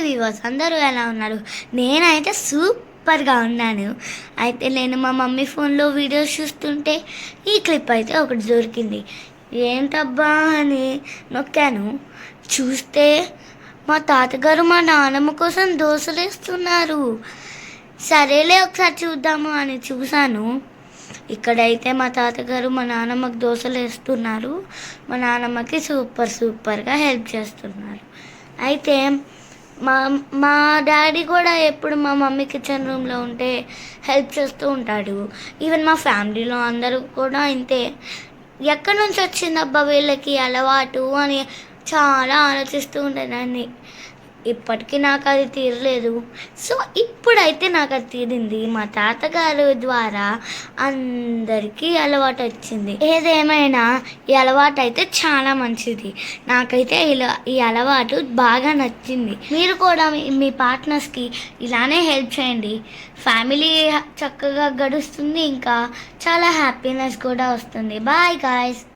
వివాస్ అందరూ ఎలా ఉన్నారు? నేనైతే సూపర్గా ఉన్నాను. అయితే నేను మా మమ్మీ ఫోన్లో వీడియోస్ చూస్తుంటే ఈ క్లిప్ అయితే ఒకటి దొరికింది. ఏంటబ్బా అని నొక్కాను. చూస్తే మా తాతగారు మా నాన్నమ్మ కోసం దోశలు వేస్తున్నారు. సరేలే ఒకసారి చూద్దాము అని చూశాను. ఇక్కడైతే మా తాతగారు మా నాన్నమ్మకి దోశలు వేస్తున్నారు. మా నాన్నమ్మకి సూపర్ సూపర్గా హెల్ప్ చేస్తున్నారు. అయితే మా మా డాడీ కూడా ఎప్పుడు మా మమ్మీ కిచెన్ రూమ్లో ఉంటే హెల్ప్ చేస్తూ ఉంటాడు. ఈవెన్ మా ఫ్యామిలీలో అందరూ కూడా ఇంతే. ఎక్కడి నుంచి వచ్చింది అబ్బా వీళ్ళకి అలవాటు అని చాలా ఆలోచిస్తూ ఉండేదాన్ని. ఇప్పటికీ నాకు అది తీరలేదు. సో ఇప్పుడైతే నాకు అది తీరింది. మా తాతగారు ద్వారా అందరికీ అలవాటు వచ్చింది ఏదేమైనా ఈ అలవాటు అయితే చాలా మంచిది. నాకైతే ఇలా ఈ అలవాటు బాగా నచ్చింది. మీరు కూడా మీ మీ పార్ట్నర్స్కి ఇలానే హెల్ప్ చేయండి. ఫ్యామిలీ చక్కగా గడుస్తుంది. ఇంకా చాలా హ్యాపీనెస్ కూడా వస్తుంది. Bye guys.